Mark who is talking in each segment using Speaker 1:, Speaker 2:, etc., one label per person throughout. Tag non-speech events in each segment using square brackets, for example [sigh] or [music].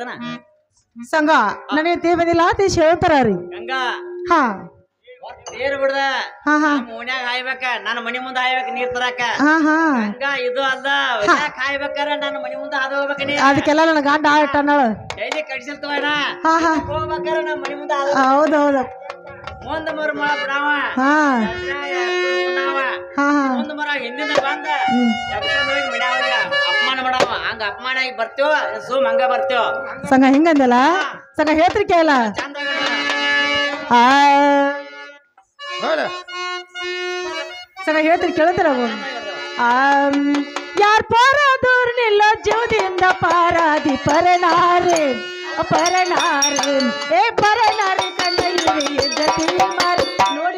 Speaker 1: ತಿಳ್ಬತ್ತನ
Speaker 2: ಸಂಘ ನನಗೆ ತೇ ಬಂದಿಲ್ಲ ಹೇಳ್ತಾರ ರೀ.
Speaker 1: ಗಂಗಾ.
Speaker 2: ಹಾ.
Speaker 1: ತೇರ್ ಬಿಡ್ದ.
Speaker 2: ಹಾ ಹಾ.
Speaker 1: ಹಾಯ್ಬೇಕ ನನ್ನ ಮನಿ ಮುಂದ ಹಾಯ್ಬೇಕ ನೀರ್ ತರಾಕ.
Speaker 2: ಹಾ ಹಾ.
Speaker 1: ಗಂಗಾ ಇದು ಅಲ್ಲ. ಒಣ್ಯಾಗ ಹಾಯ್ಬೇಕಾರ ನನ್ನ ಮನಿ ಮುಂದ ಹಾದು ಹೋಗ್ಬೇಕ ನೀ
Speaker 2: ಅದಕ್ಕೆಲ್ಲ ನನ್ನ ಗಂಡ ಆಟ
Speaker 1: ಡೈಲಿ ಕಡ್ಸಿರ್ತವಣ್ಣ
Speaker 2: ಹಾ ಹಾ.
Speaker 1: ಹೋಗ್ಬೇಕಾರ ನನ್ನ ಮನಿ ಮುಂದೆ ಹಾದು
Speaker 2: ಹೌದೌದು
Speaker 1: ಮುಂದ ಮರು ಮಳ ಬಿಡಾವ.
Speaker 2: ಹಾ.
Speaker 1: ಬಿಡಾವ
Speaker 2: ಹಾ ಹಾ
Speaker 1: ಮುಂದ ಮರ ಹಿಂದಿನ ಬಂದ. ಅಪಮಾನ ಮಾಡಾವ. ಹಂಗ ಅಪಮಾನ ಆಗಿ ಬರ್ತೇವ ಸುಮ್ ಹಂಗ ಬರ್ತೇವ.
Speaker 2: ಸಂಘ ಹಿಂಗಂದಲ್ಲ? ಸಂಘ ಹೇಳ್ತ್ರಿ ಕೇಳ. ಸಂಘ ಹೇಳ್ತ್ರಿ ಕೇಳ್ತಾರ ಯಾರ್ ಪಾರ ದೂರ ನಿಲ್ಲ ಜೀವದಿಂದ ಪಾರಾದಿ ಪರನಾರೆ ಪರನಾರೆ ಏ ಪರನಾರೆ ಕಣ್ಣ ನೋಡಿ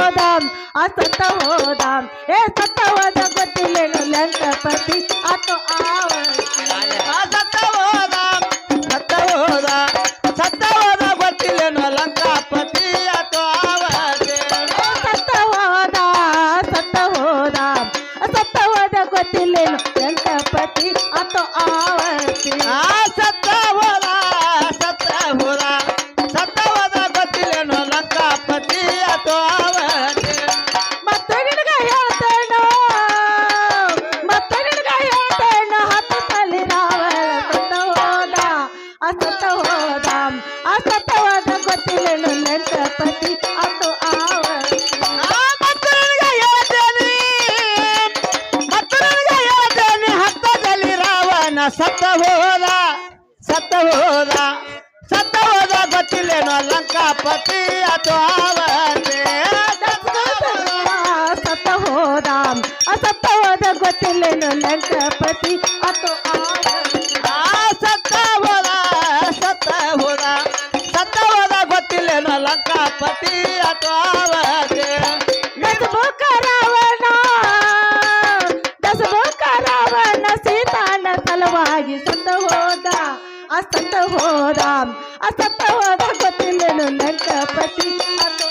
Speaker 2: ಹೋದ ಆ ಸತ್ತ ಹೋದ ಏ ಸತ್ತ ಸಲುವಾಗಿ ಸತ್ತ ಹೋದ ಆ ಸತ್ತ ಹೋದ ಆ ಸತ್ತ ಹೋದ ಗೊತ್ತಿಲ್ಲೇನು ಪತಿ ಅದು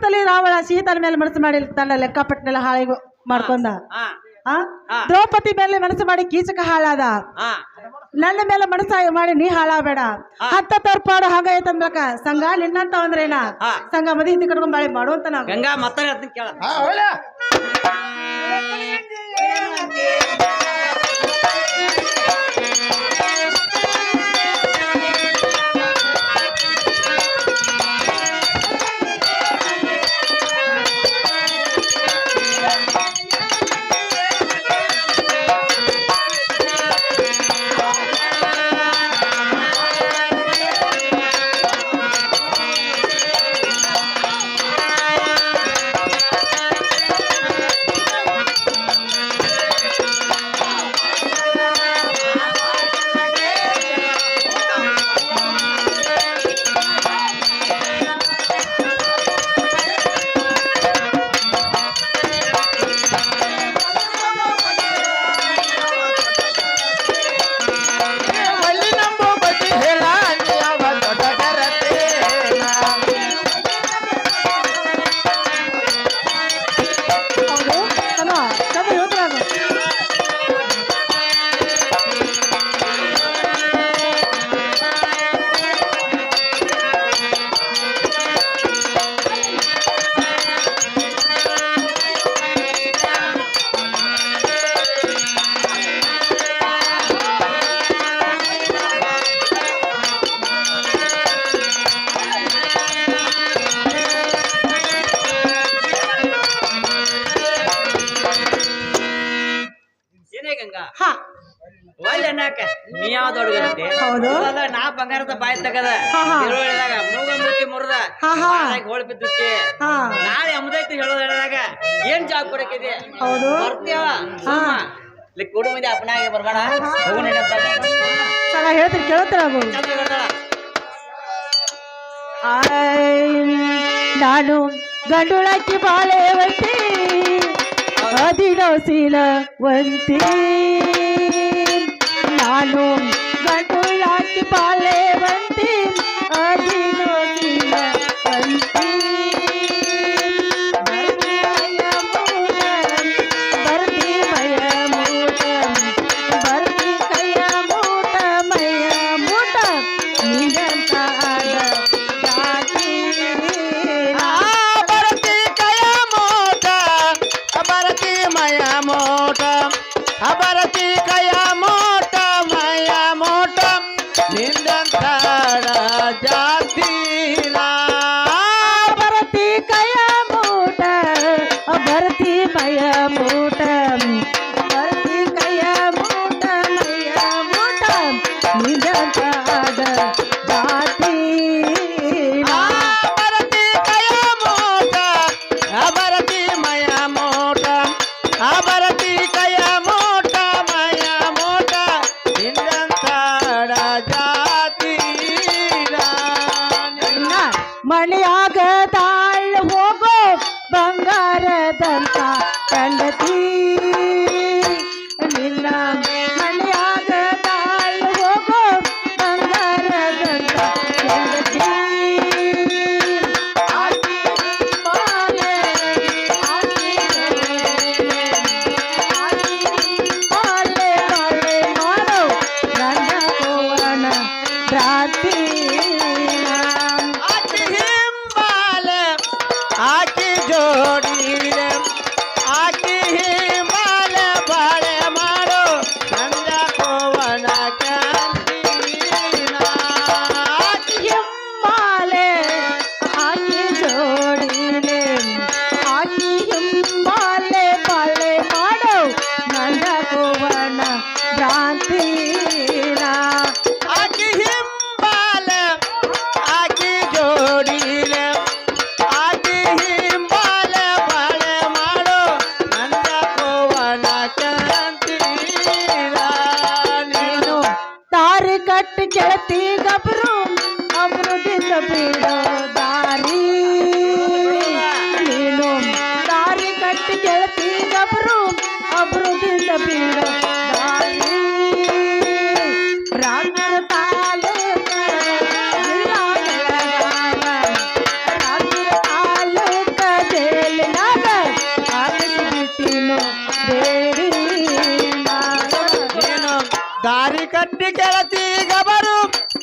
Speaker 2: ತಲೆ ರಾವಣ ಸೀತನ ಮೇಲೆ ಮನಸ್ಸು ಮಾಡಿ ತನ್ನ ಲೆಕ್ಕಪಟ್ಟನೆಲ್ಲ ಹಾಳಿಗೆ ಮಾಡ್ಕೊಂಡ.
Speaker 1: ಹಾ ಹಾ.
Speaker 2: ದ್ರೌಪದಿ ಮೇಲೆ ಮನಸ್ಸು ಮಾಡಿ ಕೀಚಕ ಹಾಳಾದ.
Speaker 1: ಹಾ.
Speaker 2: ನನ್ನ ಮೇಲೆ ಮನಸ್ಸ ಮಾಡಿ ನೀ ಹಾಳಾಗಬೇಡ. ಹತ್ತ ತರ್ಪಾಡು ಹಂಗ ಐತಂದ್ರಕ ಸಂಘ ನಿನ್ನಂತ ಅಂದ್ರೇನ. ಸಂಘ ಮದಿ ಹಿಂದಿ ಕಟ್ಕೊಂಡ್ ಬಾಳೆ ಮಾಡುವಂತ ನಾವು.
Speaker 1: ಗಂಗಾ ಮತ್ತೆ ಕೇಳ. ನೀ ಯಾವ ದೊಡ್ಡಗತ್ತೆ
Speaker 2: ಹೌದು.
Speaker 1: ನಾ ಬಂಗಾರದ ಬಾಯಿ ತಗದ.
Speaker 2: ಹಾ, ಹಾ.
Speaker 1: ಹೇಳಿದಾಗ ಮೂಗ ಮುತ್ತಿ ಮುರಿದ.
Speaker 2: ಹಾ, ಹಾ.
Speaker 1: ಹೋಳ್ ಬಿದ್ದಕ್ಕೆ
Speaker 2: ಹಾ.
Speaker 1: ನಾಳೆ ಅಮದೈತಿ ಹೇಳೋದು ಹೇಳಿದಾಗ ಏನ್ ಜಾಬ್ ಕೊಡಕ್ಕಿದೆ
Speaker 2: ಹೌದು.
Speaker 1: ಬರ್ತೀವ ಹಾ. ಇಲ್ಲಿ ಕುಡು ಮುಂದೆ ಅಪ್ಪನಾಗೆ ಬರ್ಬೇಡ. ಹೋಗು ನಡಿ ಅಂತ.
Speaker 2: ಸಲ ಹೇಳ್ತೀನಿ ಕೇಳ್ತೀರ ಅದು
Speaker 1: ಚಂದ ಹೇಳ್ತಾಳ.
Speaker 2: ನಾನು ಗಂಡುಳಕ್ಕಿ ಬಾಳೆವಂತಿ ಅದಿನೋಸಿಲವಂತಿ ನಾನು ಗಂಡುಳಕ್ಕಿ ಬಾಳೆವಂತಿ ಅದಿನೋಸಿಲವಂತಿ ಬಂಗಾರದಂತ ಕಂಡತಿ.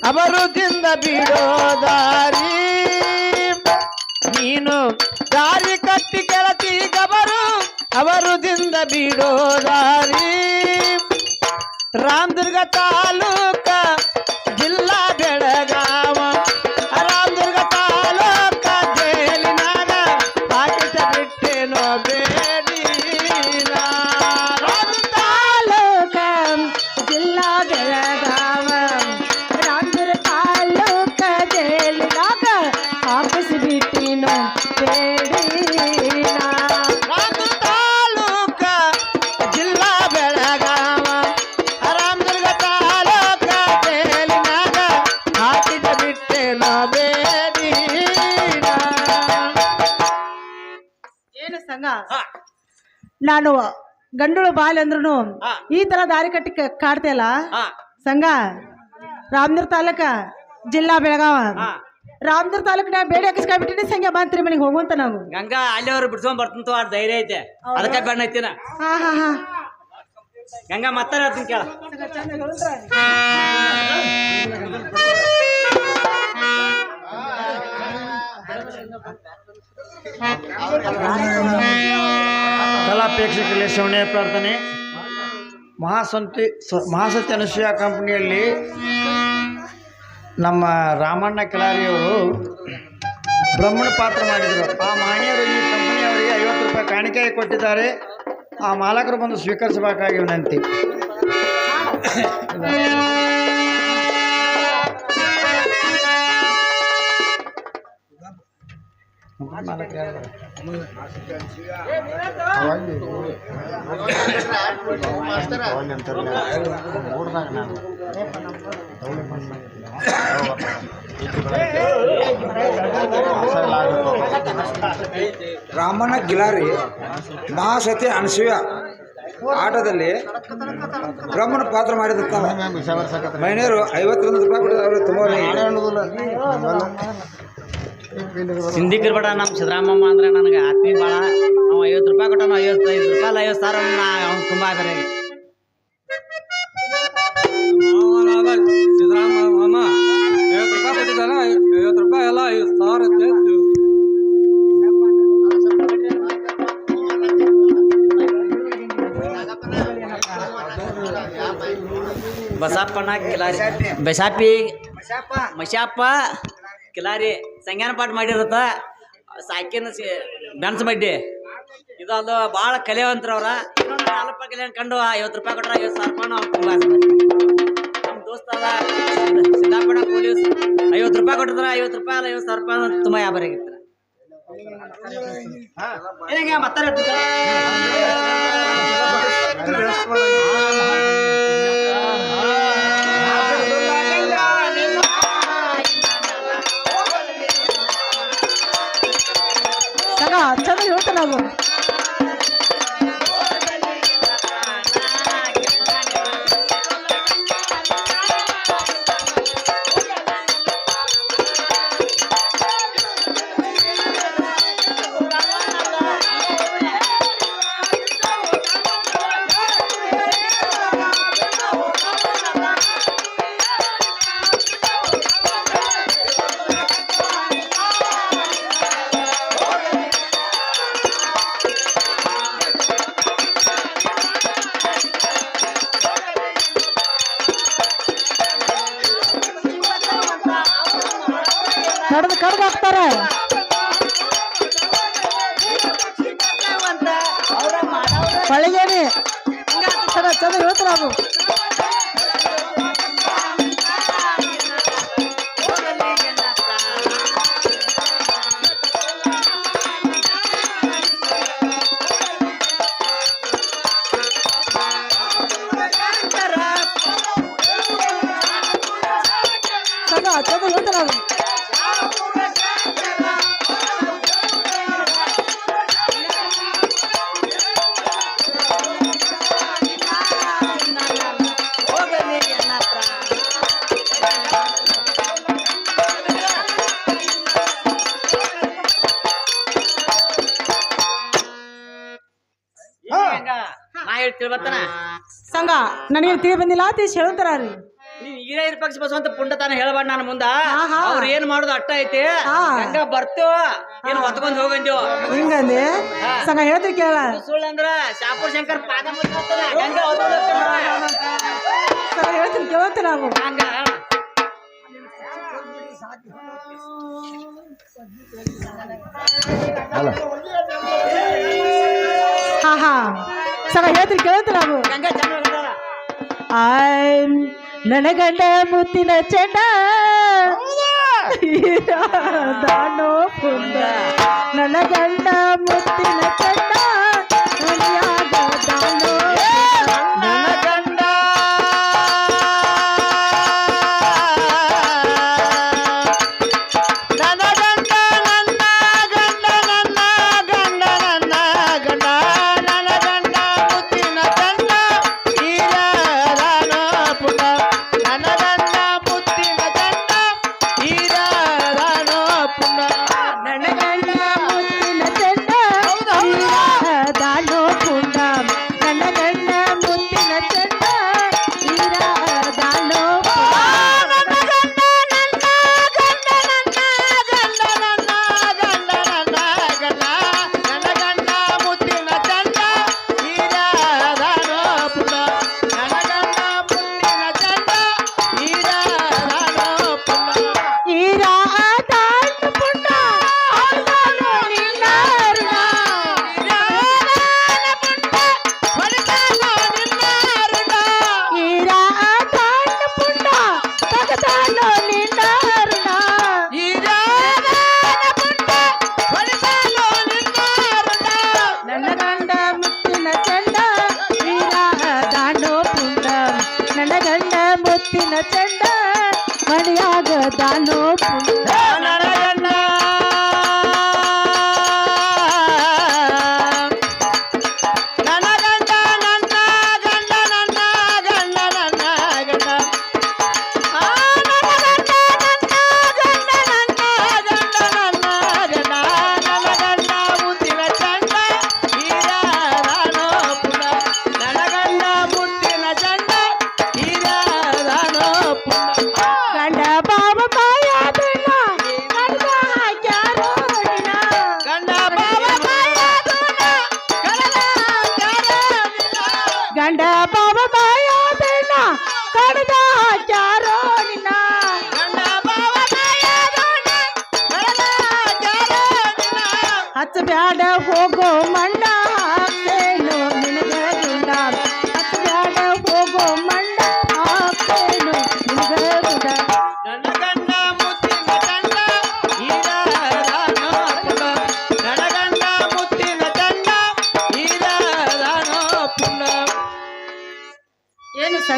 Speaker 3: ಅಬರುದಿಂದ ಬಿಡೋ ದಾರಿ. ನೀನು ದಾರಿ ಕಟ್ಟಿ ಕೆಳತಿ ಗಬರು ಅವರುದಿಂದ ಬಿಡೋ ದಾರಿ. ರಾಮದುರ್ಗ ತಾಲೂಕ
Speaker 2: ನಾನು ಗಂಡುಳು ಬಾಲ್ ಅಂದ್ರೂ ಈ ತರ ದಾರಿ ಕಟ್ಟಿ ಕ- ಕಾಡ್ತಿಯಲ್ಲ
Speaker 1: ಹಾ,
Speaker 2: ಸಂಘ ರಾಮದುರ್ಗ ತಾಲೂಕ ಜಿಲ್ಲಾ ಬೆಳಗಾವ.
Speaker 1: ಹಾ.
Speaker 2: ರಾಮದುರ್ಗ ತಾಲೂಕಿನ ಬೇಡಿ ಹಾಕಿಸ್ಕೊಂಡ್ಬಿಟ್ಟಿನಿ ಸಂಘ ಬಂತ್ರಿ ಮನೆಗೆ ಹೋಗುವಂತ ನಾವು.
Speaker 1: ಗಂಗಾ ಅಲ್ಲಿ ಅವ್ರು ಬಿಡ್ಸ್ಕೊಂಡ್ ಬರ್ತಂತ ಆ ಧೈರ್ಯ ಐತೆ. ಅದಕ್ಕೆ ಬೆಣ್ಣ ಐತಿನ
Speaker 2: ಹಾ ಹಾ ಹಾ.
Speaker 1: ಗಂಗಾ ಮತ್ತೆ ಹೇಳ್ತೀನಿ ಕೇಳ.
Speaker 4: ಕಲಾ ಪ್ರೇಕ್ಷಕರಲ್ಲಿ ಪ್ರಾರ್ಥನೆ. ಮಹಾಸಂತಿ ಮಹಾಸತ್ಯ ಅನುಸೂಯ ಕಂಪನಿಯಲ್ಲಿ ನಮ್ಮ ರಾಮಣ್ಣ ಕಿಲಾರಿಯವರು ಬ್ರಹ್ಮಣ ಪಾತ್ರ ಮಾಡಿದರು. ಆ ಮಾನ್ಯರು ಈ ಕಂಪನಿಯವರಿಗೆ ಐವತ್ತು ರೂಪಾಯಿ ಕಾಣಿಕೆ ಕೊಟ್ಟಿದ್ದಾರೆ. ಆ ಮಾಲಕರು ಬಂದು ಸ್ವೀಕರಿಸಬೇಕಾಗಿ ವಿನಂತಿ.
Speaker 5: ರಾಮಣ್ಣ ಗಿಲಾರಿ ಮಹಾಸತಿ ಅನಸೂಯ ಆಟದಲ್ಲಿ ಬ್ರಹ್ಮನ ಪಾತ್ರ ಮಾಡಿದಂತ ಮಹಿಳೆಯರು ಐವತ್ತೊಂದು ರೂಪಾಯಿ ಕೊಟ್ಟಿದ್ದಾರೆ. ತುಂಬ
Speaker 1: ಸಿಂಧಿಕರ್ ಬೇಡ ನಮ್ಮ ಸಿದ್ದರಾಮಮ್ಮ ಅಂದ್ರೆ ನನಗೆ ಆತ್ಮೀಯ ಭಾಳ. ಅವ ಐವತ್ತು ರೂಪಾಯಿ ಕೊಟ್ಟಾನ ಐವತ್ತೈದು ರೂಪಾಯಿ ಐವತ್ತು ಸಾವಿರ ಅವ್ನು ತುಂಬ ಬೇರೆ.
Speaker 6: ಸಿದ್ದರಾಮಮ್ಮ ಐವತ್ತು ರೂಪಾಯಿ ಕೊಟ್ಟಿದ್ದಾನ ಐವತ್ತು ರೂಪಾಯಿ ಎಲ್ಲ ಐವತ್ತು ಸಾವಿರ
Speaker 1: ಬಸಪ್ಪನ ಕಿಲಾರಿ. ಬಸಾಪಿ. ಮಶಾಪ ಕಿಲಾರಿ ಸಂಜ್ಞಾನ ಪಾಠ ಮಾಡಿರತ್ತ, ಸಾಕಿನ ಬೆನ್ಸ್ ಮಡ್ಡಿ ಇದು ಅದು ಭಾಳ ಅವರ. ಇನ್ನೊಂದು ನಾಲ್ಕು ರೂಪಾಯಿ ಕಲೆ ಕಂಡು ಐವತ್ತು ರೂಪಾಯಿ ಕೊಟ್ರೆ ಐವತ್ತು ಸಾವಿರ ರೂಪಾಯಿ ನಮ್ಮ ದೋಸ್ತ ಅದ ಸಿದ್ದಾಪಣ್ಣ ಪೊಲೀಸ್. ಐವತ್ತು ರೂಪಾಯಿ ಕೊಟ್ಟಿದ್ರೆ, ಐವತ್ತು ರೂಪಾಯಿ ಅಲ್ಲ, ಐವತ್ತು ಸಾವಿರ ರೂಪಾಯಿ ತುಂಬ ವ್ಯಾಪಾರ ಆಗಿತ್ತು. ಏನಿಗೆ
Speaker 2: ಸಂಘ ಚಂದ ಹೇಳ್ತಾನ ಅದು ನಡೆದು ಚಂದ ಚಂದ ಹೇಳ್ತಾರ
Speaker 1: ನಾ
Speaker 2: ಸಂಘ ನನಗೆ ತಿಳಿ ಬಂದಿಲ್ಲ ತೀಸ್ ಹೇಳ್ತಾರ ರೀ.
Speaker 1: ಹಿರಿಯರ ಪಕ್ಷ ಬಸವಂತ ಪುಂಡತನ ಹೇಳಬಾರ ನಾನು ಮುಂದ. ಅವ್ರ ಏನ್ ಮಾಡುದು ಅಟ್ಟ ಐತಿ?
Speaker 2: ಹಾ.
Speaker 1: ಹಂಗ ಬರ್ತೇವ? ಏನ್ ಹೊತ್ಕೊಂಡ್ ಹೋಗಂದೇವ
Speaker 2: ಹಿಂಗಂದೆ? ಸಂಘ ಹೇಳ್ತೀವಿ ಕೇಳ.
Speaker 1: ಸುಳ್ಳು ಅಂದ್ರ ಶಾಪುರ್ ಶಂಕರ್ ಪಾದ
Speaker 2: ಹೇಳ್ತೀನಿ ಕೇಳತ್ತೆ ನಾವು.
Speaker 1: ಹಂಗ.
Speaker 2: ಹಾ ಹಾ. ಸಂಘ ಹೇಳ್ತೀನಿ ಕೇಳತ್ತೆ ನಾವು.
Speaker 1: ಹಂಗ ಹೇಳ್ತಾರ.
Speaker 2: ಆಯ್ ನನ್ನ ಗಂಡ ಮುತ್ತಿನ ಚಂಡ. ದಾನೋ [laughs] ಪುಂಡ. ನನಗಂಡ ಗಂಡ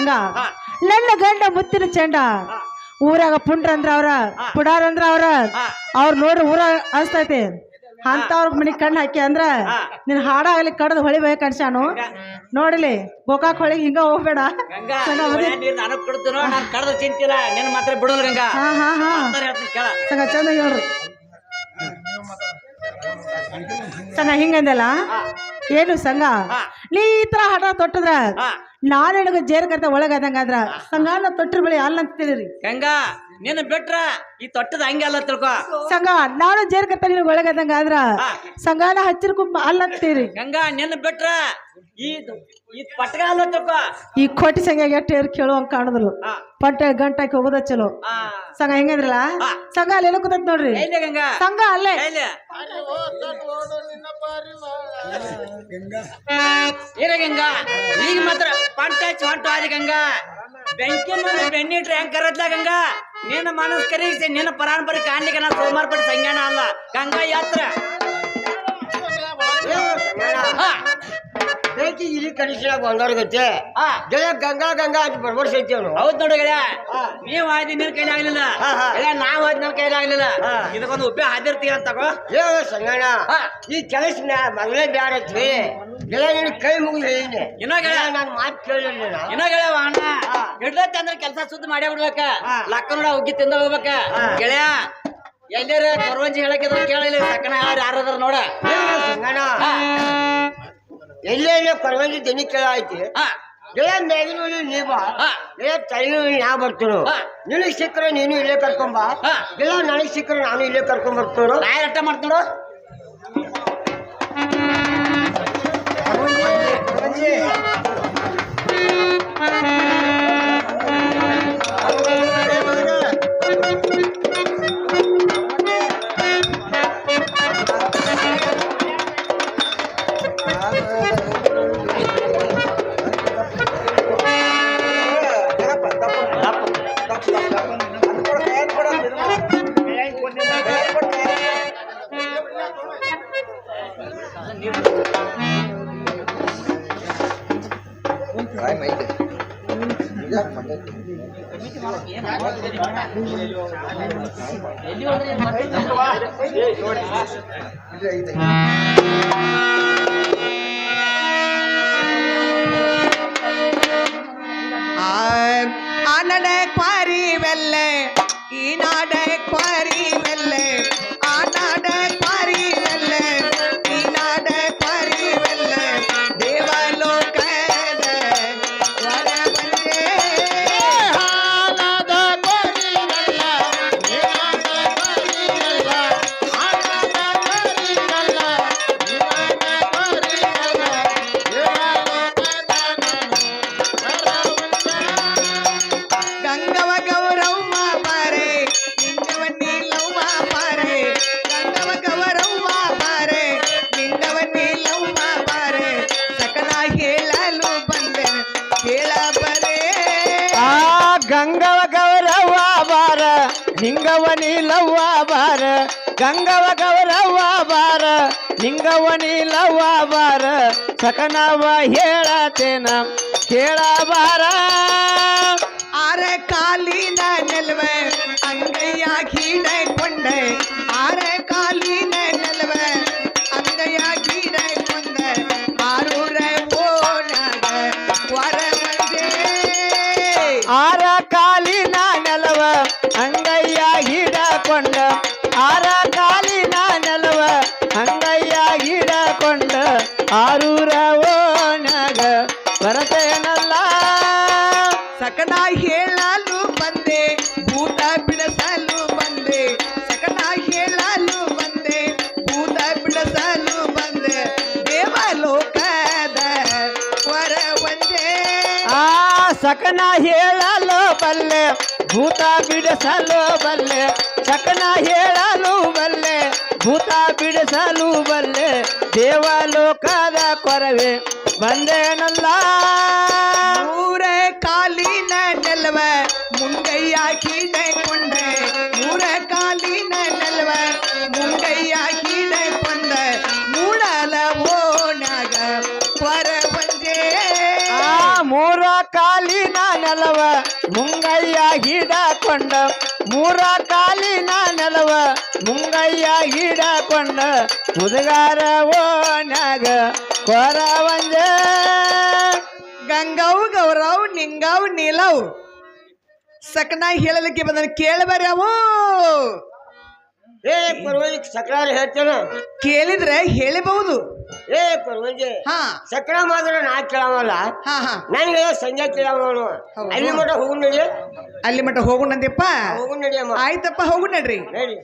Speaker 2: ಸಂಘ ನನ್ನ ಗಂಡ ಮುತ್ತಿನ ಚಂಡ. ಊರಾಗ ಪುಂಡ್ರ ಅಂದ್ರ ಅವ್ರ ಪುಡಾರ ಅಂದ್ರ ಅವ್ರ. ಅವ್ರ ನೋಡ್ರಿ ಊರ ಅನ್ಸ್ತೈತಿ. ಅಂತವ್ರ ಮನಿ ಕಣ್ಣು ಹಾಕಿ ಅಂದ್ರ. ನಿನ್ ಹಾಡಾಗಲಿ ಹೊಳಿ ಹೊಳಿಬೇಕು ಅನ್ಸಾನು ನೋಡಿಲಿ ಗೋಕಾಕ್ ಹೊಳಿಗೆ ಹಿಂಗ ಹೋಗ್ಬೇಡ. ಸಂಗ ಚಂದ ಹೇಳ್ರಿ. ಸಂಗ ಹಿಂಗಂದಲ್ಲ? ಏನು ಸಂಘ ನೀ ಈ ತರ ಹಠ ತೊಟ್ಟದ್ರ? ನಿನಗ ಜೇರ್ ಕರ್ತ ಒಳಗಾದಂಗಾದ್ರ ಸಂಘ ನಾ ತೊಟ್ರ ಬಳಿ ಅಂತ ತಿಳಿರಿ.
Speaker 1: ಗಂಗಾ. ನಿನ್ನ ಬಿಟ್ರ ಈ ತೊಟ್ಟದ ಹಂಗೆ ಅಲ್ಲ ತಿಳ್ಕೊ.
Speaker 2: ಸಂಘ ನಾನು ಜೇರ್ಕತ್ತ ನಿನಗೆ ಒಳಗಾದಂಗ ಆದ್ರ
Speaker 1: ಸಂಘಾನ
Speaker 2: ಸಂಘನ ಹಚ್ಚಿರ ಕುಂಬ ಅಲ್ಲ ಅಂತೀರಿ.
Speaker 1: ಗಂಗಾ ನಿನ್ನ ಬಿಟ್ರ ಈ ಈ ಪಟ್ಗ ಅಲ್ಲ ತಿಳ್ಕೊ.
Speaker 2: ಈ ಕೋಟಿ ಸಂಘ ಎಷ್ಟು ಏರ್ ಕೇಳುವಂಗ ಕಾಣದ್ರು. ಪಟ್ಟ ಗಂಟಾಕಿ ಹೋಗೋದ ಚಲೋ. ಸಂಘ ಹೆಂಗಂದ್ರಲ್ಲ. ಸಂಘ ಅಲ್ಲಿ ಏನೋ ಕೂತೈತ್ ನೋಡ್ರಿ.
Speaker 1: ಗಂಗಾ?
Speaker 2: ಸಂಘ ಅಲ್ಲೇ.
Speaker 1: ಏನ ಗಂಗಾ. ಈಗ ಮಾತ್ರ ಪಂಟ ಆದಿ ಗಂಗಾ. ಬೆಂಕಿ ಮುಂದೆ ಬೆನ್ನಿಟ್ರೆ ಹೆಂಗ್ ಕರತ್ಲ ಗಂಗಾ ನಿನ್ನ ಮನಸ್ ಕರೀಸಿ ನಿನ್ನ ಪರಂಪರೆ ಕಾಣ್ಲಿಕ್ಕೆ ನಾ ಸೋಮಾರ ಸಂಜ್ಞಾನ ಅಲ್ಲ ಗಂಗಾ ಯಾತ್ರ
Speaker 7: ಬೇಕಿ ಇಲ್ಲಿ ಕಡಿಸಿನ ಬಂಗಾರ ಗತ್ತೆ? ಗೆಳೆಯ ಗಂಗಾ ಗಂಗಾ ಅಂತ ಬರ್ಬರ್ಸೈತಿ ಅವನು.
Speaker 1: ಹೌದ್ ನೋಡಿ ಗೆಳೆಯ. ನೀವ್ ಆಯ್ತು ನಿನ್ ಕೈಲಿ ಆಗ್ಲಿಲ್ಲ. ಗೆಳೆಯ ನಾವ್ ಆಯ್ತು ನನ್ನ ಕೈಲಿ ಆಗ್ಲಿಲ್ಲ. ಇದಕ್ಕೊಂದು ಉಪ್ಪೆ ಹಾದಿರ್ತೀವಿ ಅಂತ
Speaker 7: ಏ ಸಂಗಣ. ಈ ಕೆಲಸ ಮೊದಲೇ ಬ್ಯಾಡತ್ರಿ ಗೆಳೆಯ ನಿನ್ ಕೈ ಮುಗಿದು ಹೇಳಿನಿ
Speaker 1: ಇನ್ನೋ ಗೆಳೆಯ.
Speaker 7: ನಾನು ಮಾತು ಕೇಳಿಲ್ಲ
Speaker 1: ಇನ್ನೋ ಗೆಳೆಯ ಅಣ್ಣ ಹಿಡ್ದೈತೆ ಅಂದ್ರೆ ಕೆಲಸ ಸುದ್ದಿ ಮಾಡೇ ಬಿಡ್ಬೇಕ ಲಕ್ಕ ನೋಡ ಉಗ್ಗಿ ತಿಂದ ಹೋಗ್ಬೇಕ. ಗೆಳೆಯ ಎಲ್ಲಾರ ಕೊರವಂಜಿ ಹೇಳಕ್ಕಿದ್ರೆ ಕೇಳಿಲ್ಲ ಸಕ್ಕನ ಯಾರು ಯಾರದಾರ ನೋಡ.
Speaker 7: ಸಂಗಣ
Speaker 1: ಹಾ.
Speaker 7: ಪರವಾಗಿ ಎಲ್ಲೇ ಕೊರವಂಜಿ ದನಿ ಕೇಳ ಐತಿ
Speaker 1: ಹಾ
Speaker 7: ಗೆಳೆಯ ಮ್ಯಾಗಿನ ನೀ ಬಾ. ಗೆಳೆಯ ತಲೆನೂ ನಾ ಬರ್ತೀನು
Speaker 1: ಹಾ.
Speaker 7: ಸಿಕ್ಕರೆ ನೀನು ಇಲ್ಲೇ ಕರ್ಕೊಂಬಾ
Speaker 1: ಹಾ.
Speaker 7: ನನಗೆ ನನಗ್ ಸಿಕ್ಕರೆ ನಾನು ಇಲ್ಲೇ ಕರ್ಕೊಂಡ್ ಬರ್ತೀನು
Speaker 1: ನಾ ಅಟ್ಟ ಮಾಡ್ತೀನಿ
Speaker 8: ಕ್ವಾರಿ ವೆಲ್ಲೆ ಈ ನಿಂಗವ ನೀಲವ್ವ ಬಾರ ಗಂಗವ ಗೌರವ್ವ ಬಾರ ನಿಂಗವ ನೀಲವ್ವ ಬಾರ ಸಕನವ ಹೇಳತೇನ ಕೇಳ ಬಾರ
Speaker 7: ಆರೆ ಕಾಲಿನ ನೆಲವೆ ಅಂಗಯ್ಯ ಕೀಡೆ ಕೊಂಡೆ ಆರೆ ಕಾಲಿನ ನೆಲವೆ ಅಂಗಯ್ಯ ಕೀಡೆ ಕೊಂಡೆ
Speaker 8: ಆರೂರೆ
Speaker 3: போனாக வர ஆர கால ಹಿಡಕೊಂಡ, ಆರ ಕಾಲಿನ ನೆಲವ ಅಂಗಯ್ಯ ಹಿಡಕೊಂಡ ಆರೂರ ಓನಾಗ ಬರತೇನಲ್ಲ.
Speaker 8: ಸಕನ ಹೇಳಲು ಬಂದೆ, ಭೂತ ಬಿಡಸಲು ಬಂದೆ. ಸಕನ ಹೇಳಲು ಬಂದೆ, ಭೂತ ಬಿಡಸಲು ಬಂದೆ. ದೇವಲೋಕದ ವರ ಒಂದೇ.
Speaker 3: ಆ ಸಕನ ಹೇಳಲು ಬಲ್ಲೆ, ಭೂತ ಬಿಡಸಲು ಬಲ್ಲೆ. ಸಕನ ಹೇಳಲು ಬಲ್ಲೆ ಭೂತ ಬಿಡಿಸಲು ಬಲ್ಲೆ ದೇವಲೋಕದ ಕೊರವೆ ಬಂದೇನಲ್ಲ.
Speaker 8: ಊರೇ ಕಾಲಿನ
Speaker 3: ಮುಂಗಯ್ಯ ಹಿಡಕೊಂಡ ಮೂರ ಕಾಲಿನ ನೆಲವ ಮುಂಗಯ್ಯ ಹಿಡಕೊಂಡ ಮುದುಗಾರ ಓನ್ಯಾಗ ಕೊರವಂಜೆ
Speaker 8: ಗಂಗಾವ್ ಗೌರವ್ ನಿಂಗಾವ್ ನೀಲವ್ ಸಕನ ಹೇಳಲಿಕ್ಕೆ ಬಂದ ಕೇಳಬಾರ ಅವು
Speaker 3: ಏ ಪರ್ವಂಜಿ ಸಕ್ರಾರ ಹೇಳ್ತೇನ?
Speaker 8: ಕೇಳಿದ್ರೆ ಹೇಳಬಹುದು.
Speaker 3: ಏ ಪರ್ವಂಜಿ
Speaker 8: ಹಾ.
Speaker 3: ಸಕ್ರ ಮಾತ್ರ ನಾ ಕೇಳವಲ್ಲ.
Speaker 8: ಹಾ ಹಾ.
Speaker 3: ನನಗೆ ಸಂಜೆ ಕೇಳವನು
Speaker 8: ಹೌದು.
Speaker 3: ಅಲ್ಲಿ ಮಠ ಹೋಗು ನಡಿ.
Speaker 8: ಅಲ್ಲಿ ಮಟ್ಟ ಹೋಗುಣಂದಪ್ಪ
Speaker 3: ಹೋಗು ನಡಿ ಅಮ್ಮ.
Speaker 8: ಆಯ್ತಪ್ಪ ಹೋಗು ನಡ್ರಿ.
Speaker 3: ನಡಿ.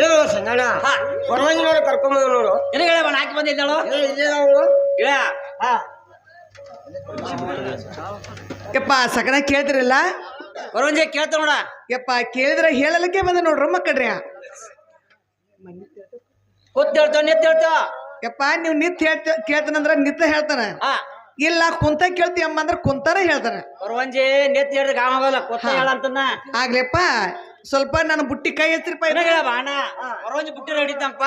Speaker 3: ಏನು ಸಂಗಣ್ಣ. ಪರವಾಗಿನವ್ರು ಕರ್ಕೊಂಬಂದ ನೋಡು.
Speaker 1: ಏನು ಹೇಳೋ ಹಾಕಿ ಬಂದಿದ್ದಾಳು
Speaker 3: ಏ ಇದೇ ಅವಳು
Speaker 1: ಹೇಳ
Speaker 3: ಹಾ.
Speaker 8: ಯಪ್ಪ ಸಕನ ಕೇಳ್ತಿರಲ್ಲ
Speaker 1: ಬರೋಂಜೆ ಕೇಳ್ತ ನೋಡ.
Speaker 8: ಯಪ್ಪ ಕೇಳಿದ್ರೆ ಹೇಳಲಿಕ್ಕೆ ಬಂದ ನೋಡ್ರಿ ಮಕ್ಕಳ್ರಿ
Speaker 1: ಕೂತ್ ಹೇಳ್ತಾವ ನಿತ್ ಹೇಳ್ತಾವ
Speaker 8: ಯಪ್ಪ ನೀವು ನಿತ್ ಹೇಳ್ತ ಕೇಳ್ತಾನಂದ್ರ ನಿತ್ತ ಹೇಳ್ತಾನ.
Speaker 1: ಹಾ.
Speaker 8: ಇಲ್ಲ ಕುಂತ ಕೇಳ್ತಿ ಅಮ್ಮ ಅಂದ್ರೆ ಕುಂತಾರ ಹೇಳ್ತಾನೆ.
Speaker 1: ಬರುವಂಜೆ ನಿತ್ ಹೇಳಿದ್ರೆ ಗಾಮ ಹೋಗಲ್ಲ ಕೂತ ಹೇಳ ಅಂತನ್ನ.
Speaker 8: ಆಗ್ಲಿಪ್ಪ ಸ್ವಲ್ಪ ನನ್ನ ಬುಟ್ಟಿ ಕೈ ಎತ್ತಿರಪ್ಪ
Speaker 1: ಏನ ಹೇಳ ಬಾಣ ಕೊರವಂಜಿ ಬುಟ್ಟಿ ಹಿಡಿತಂಪ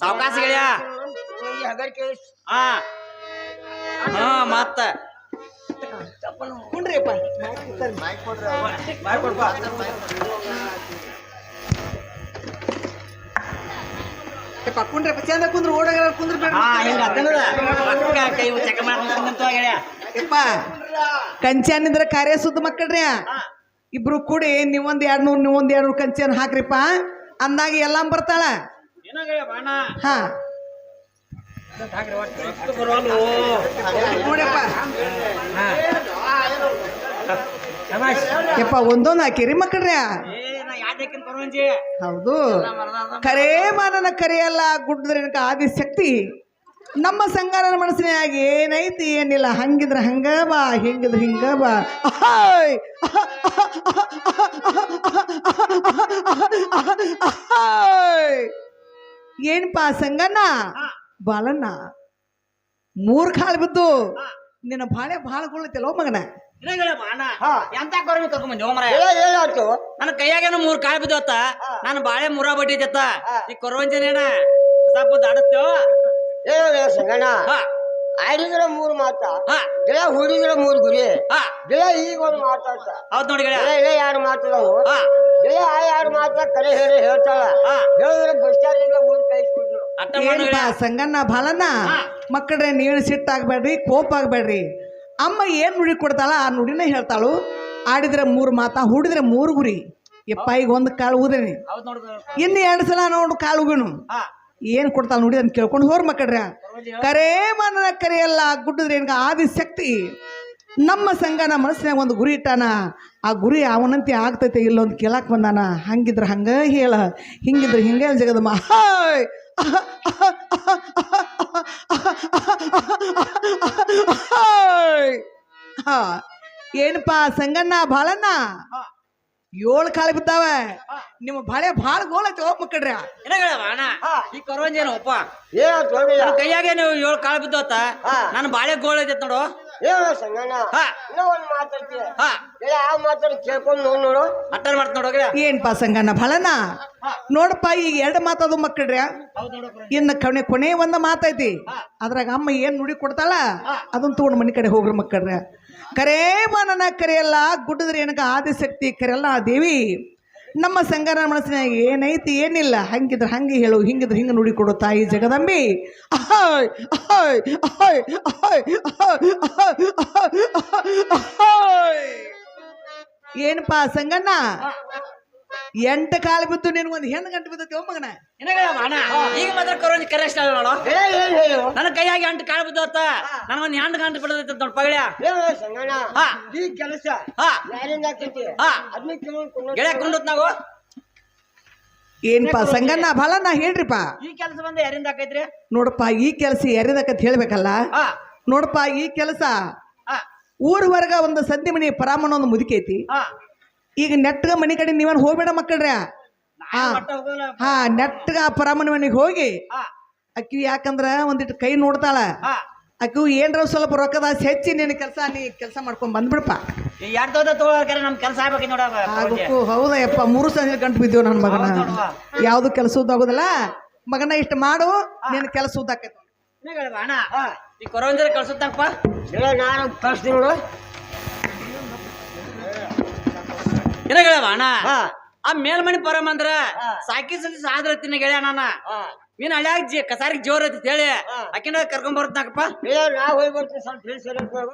Speaker 1: ಸಾವಕಾಶ ಗೆಳೆಯ. ಹಾ. ಹಾ ಮತ್ತ.
Speaker 8: ಕುಂಡ್ರಿಯಪ್ಪ ಯಪ್ಪ ಕುಂಡ್ರಪ್ಪ ಚಂದ ಕುಂದ್ರ ಕುಂದ್ರ ಕಾರ್ಯ ಸುದ್ದ ಮಕ್ಕಳ್ರಿ. ಇಬ್ರು ಕೂಡಿ ನೀವೊಂದ್ ಎರಡ್ ನೂರ್ ನೀವೊಂದ್ ಎರಡ್ ನೂರ್ ಕಂಚಾನ್ ಹಾಕ್ರಿಪ್ಪ. ಅಂದಾಗ ಎಲ್ಲ ಬರ್ತಾಳ. ಹಾ. ನೋಡಪ್ಪ ಯಪ್ಪ ಒಂದೊಂದು ಹಾಕಿರಿ ಮಕ್ಕಳ್ರಿ.
Speaker 1: ಏ ಕರೆ ಮಾನನ ಕರೆ ಕೊರವಂಜಿ
Speaker 8: ಹೌದು. ಕರೇ ಮಾನನ ಕರೆಯಲ್ಲ ಗುಡ್ಡದ್ರೇನಕ ಆದಿಶಕ್ತಿ ನಮ್ಮ ಸಂಗಾರನ ಮನಸ್ಸಿನಾಗ ಏನೈತಿ ಏನಿಲ್ಲ ಹಂಗಿದ್ರ ಹಂಗ ಬಾ ಹಿಂಗಿದ್ರ ಹಿಂಗ ಬಾ! ಏನ್ಪಾ ಸಂಗಣ್ಣ? ಬಾಲಣ್ಣ ಮೂರ್ ಕಾಳು ಬಿದ್ದು ನಿನ್ನ ಬಾಳೆ ಭಾಳ ಗುಳ್ಳತಿಲ್ಲ ಮಗನ?
Speaker 1: ಎಂತ ಕೊರವಂಜಿ ಕರ್ಕೊಂಡ್ ಬಂದಿ
Speaker 3: ಎಲ್ಲ ಏನಾಯ್ತು
Speaker 1: ನನ್ನ ಕೈಯಾಗೇನು ಮೂರ್ ಕಾಯಿ ಬಿದ್ದತ್ತ ನಾನು ಬಾಳೆ ಮುರಾ ಬಡ್ಡಿದ್ದತ್ತ ಈ ಕೊರವಂಜನೇನ ಸ್ವಲ್ಪ ದಾಡಸ್ತೇವ
Speaker 3: ಏನೋ ಸಂಗಣ್ಣ. ಆಡಿದ್ರ ಮೂರು ಮಾತ. ಗಿಡ ಹುಡಿದ್ರ ಮೂರು ಗುರಿ. ಗಿಡ ಈಗ ಒಂದು ಮಾತಾಡ್ತ
Speaker 1: ಹೌದ್ ನೋಡಿ
Speaker 3: ಗಿಡ ಇಲ್ಲ ಯಾರು ಮಾತದವು
Speaker 1: ಹಾ.
Speaker 3: ಗಿಡ ಆ ಯಾರು ಮಾತಾ ಕರೆ ಹೇಳಿ ಹೇಳ್ತಾಳ. ಹೇಳಿದ್ರೆ ಬಸ್ ಸ್ಟ್ಯಾಂಡ್ ಊರ್
Speaker 1: ಮಾಡು
Speaker 8: ಸಂಗಣ್ಣ ಬಾಲಣ್ಣ? ಮಕ್ಕಳ್ರೆ ನೀನು ಸಿಟ್ಟಾಗಬೇಡ್ರಿ ಕೋಪ ಆಗ್ಬೇಡ್ರಿ. ಅಮ್ಮ ಏನು ನುಡಿ ಕೊಡ್ತಾಳ? ಆ ನುಡಿನ ಹೇಳ್ತಾಳು ಆಡಿದ್ರೆ ಮೂರು ಮಾತಾ ಹುಡಿದ್ರೆ ಮೂರು ಗುರಿ. ಯಪ್ಪ ಈಗ ಒಂದು ಕಾಳು
Speaker 1: ನೋಡು
Speaker 8: ಇನ್ನು ಎರಡು ಸಲ ನೋಡು ಕಾಳು ಉಗಿನು. ಏನು ಕೊಡ್ತಾಳ ನುಡಿ ಅಂತ ಕೇಳ್ಕೊಂಡು ಹೋರ್ ಮಕ್ಕಳ್ರ. ಕರೇ ಮನದ ಕರೆಯಲ್ಲ ಗುಡ್ಡದ್ರೆ ಆದಿ ಶಕ್ತಿ ನಮ್ಮ ಸಂಘ ನಮ್ಮ ಮನಸ್ಸಿನಾಗ ಒಂದು ಗುರಿ ಇಟ್ಟಾನ. ಆ ಗುರಿ ಅವನಂತೆ ಆಗ್ತೈತೆ ಇಲ್ಲೊಂದು ಅಂತ ಕೇಳಕ್ ಬಂದಾನ. ಹಂಗಿದ್ರೆ ಹಂಗ ಹೇಳ ಹಿಂಗಿದ್ರೆ ಹಿಂಗ ಜಗದಮ್ಮ ಹಾಯ್. ಏನಪ್ಪ ಸಂಗಣ್ಣ ಬಾಳಣ್ಣ ಏಳು ಕಾಳು ಬಿದ್ದಾವ. ನಿಮ್ಮ ಬಾಳೆ ಭಾಳ ಐತೆ ಹೋಗ್ ಮಕ್ಕಳ್ರಿ.
Speaker 1: ಈ ಏ ಕೈಯಾಗೆ ನೀವು ಏಳು ಕಾಳು ಬಿದ್ದೋತ?
Speaker 3: ಹಾ.
Speaker 1: ನಾನು ಬಾಳೆ ಗೋಳ ಐತೆ ನೋಡು.
Speaker 3: ಏ ಸಂಗಣ್ಣ
Speaker 1: ಹಾ.
Speaker 3: ಇನ್ನೂ ಒಂದು ಮಾತಾಡ್ತೀಯ?
Speaker 1: ಹಾ.
Speaker 3: ಏ ಆ ಮಾತಾಡಿ ಕೇಳ್ಕೊಂಡು ನೋಡ್ ನೋಡು.
Speaker 1: ಅಟ್ಟರ್ ಮಾಡ್ತ ನೋಡು ಗೆಳೆಯ
Speaker 8: ಏನ್ಪಾ ಸಂಗಣ್ಣ ಬಾಳಣ್ಣ ನೋಡಪ್ಪ ಈಗ ಎರಡು ಮಾತದು ಮಕ್ಕಳ್ರಿ.
Speaker 1: ಇನ್ನ ನೋಡು
Speaker 8: ಇನ್ನು ಕೊನೆ ಕೊನೆ ಒಂದ ಮಾತೈತಿ. ಅದ್ರಾಗ ಅಮ್ಮ ಏನ್ ನುಡಿ ಕೊಡ್ತಾಳ? ಅದನ್ನ ತಗೊಂಡು ಮನೆ ಕಡೆ ಹೋಗ್ರಿ ಮಕ್ಕಳ್ರೆ. ಕರೇ ಮನನ ಕರೆಯಲ್ಲ ಗುಡ್ಡದ್ರೆ ಏನಕ ಆದಿಶಕ್ತಿ ಕರೆಯಲ್ಲ ದೇವಿ. ನಮ್ಮ ಸಂಗನ ಮನಸ್ಸಿನಾಗ ಏನೈತಿ, ಏನಿಲ್ಲ. ಹಂಗಿದ್ರೆ ಹಂಗೆ ಹೇಳು, ಹಿಂಗಿದ್ರೆ ಹಿಂಗೆ ನುಡಿಕೊಡು ತಾಯಿ ಜಗದಂಬಿ. ಅಹೋಯ್ ಅಹೋಯ್, ಅಹಾಯ್ ಅಹಾಯ್ ಅಹಾಯ್ ಅಹಾಯ್. ಏನಪ್ಪ ಸಂಗಣ್ಣ? ಎಂಟು ಕಾಲು ಬಿದ್ದು ನಿನಗೊಂದು ಹೆಣ್ಣು ಗಂಟು ಬಿದ್ದತಿ ಮಗನ.
Speaker 1: ಈಗ ಮಾತ್ರ ಕರೋನಿ ಕರೆಸ್ಟ್ ನೋಡು. ನನ್ನ ಕೈಯಾಗಿ ಎಂಟು ಕಾಳು ಬಿದ್ದತ್ತ ನನಗೊಂದು ಹೆಣ್ಣು ಗಂಟು ಬಿಡದೈತೆ ಪಗಳ್ಯ ಹಾ.
Speaker 3: ಈ ಕೆಲಸ
Speaker 1: ಗೆಳೆಯ ಕುಂಡತ್ ನಾವು.
Speaker 8: ಏನ್ಪಾ ಸಂಗಣ್ಣ ಬಲ ನಾ ಹೇಳ್ರಿಪ್ಪ
Speaker 1: ಈ ಕೆಲಸ ಬಂದ ಯಾರಿಂದ ಆಕೈತ್ರಿ
Speaker 8: ನೋಡಪ್ಪ ಈ ಕೆಲಸ ಯಾರಿದಕ್ಕಂತ ಹೇಳ್ಬೇಕಲ್ಲ? ನೋಡಪ್ಪ ಈ ಕೆಲಸ
Speaker 1: ಊರ್ವರ್ಗ
Speaker 8: ಊರ್ ವರ್ಗ ಒಂದು ಸಂಧಿ ಮನಿ ಪರಾಮಣ ಒಂದು ಮುದುಕೈತಿ. ಈಗ ನೆಟ್ಗ ಮನಿ ಕಡೆ ನೀವನ್ ಹೋಗ್ಬೇಡ ಮಕ್ಕಳ್ರ. ಹಾ. ನೆಟ್ಗ ಆ ಪರಾಮಣ ಮನೆಗೆ ಹೋಗಿ ಅಕ್ಕಿ ಯಾಕಂದ್ರ ಒಂದಿಟ್ಟು ಕೈ ನೋಡ್ತಾಳ. ಅಕ್ಕಿ ಏನ್ರ ಸ್ವಲ್ಪ ರೊಕ್ಕದ ಹೆಚ್ಚಿ ನಿನ್ನ ಕೆಲಸ ನೀ ಕೆಲಸ ಮಾಡ್ಕೊಂಡ್ ಬಂದ್ಬಿಡಪ್ಪ. ಆಗಕ್ಕೂ ಹೌದಾ ಯಪ್ಪ ಮೂರು ಸಂಜೆ ಗಂಟು ಬಿದ್ದೇವ್ ನನ್ನ ಮಗನ. ಯಾವ್ದು ಕೆಲಸ ಉದ್ದಾಗೋದಿಲ್ಲ ಮಗನ ಇಷ್ಟ ಮಾಡು ನಿನ್ನ ಕೆಲಸ ಉದ್ದಾಕೈತಿ
Speaker 1: ಕೊರೋಂಜರ್ ಕಳ್ಸುತ್ತಪ್ಪ
Speaker 3: ಹೇಳ ನಾನು ಕಳ್ಸ್ತೀನಿ ನೋಡು.
Speaker 1: ಏನ ಗೆಳವ ಅಣ್ಣ ಆ ಮೇಲ್ಮಣಿ ಪರಮ ಅಂದ್ರ ಸಾಕಿ ಸಲ ಸಾದ್ರ ತಿನ್ನ ಗೆಳೆಯ ನಾನ ನೀನ್ ಹಳ್ಯಾಗ ಜಿ ಕಸಾರಿಗೆ ಜೋರ್ ಐತಿ ಹೇಳಿ. ಆಕಿನ ಕರ್ಕೊಂಡ್ ಬರುತ್ತಾಕಪ್ಪ
Speaker 3: ಹೇಳ ನಾ ಹೋಗಿ ಬರ್ತೀನಿ ಸ್ವಲ್ಪ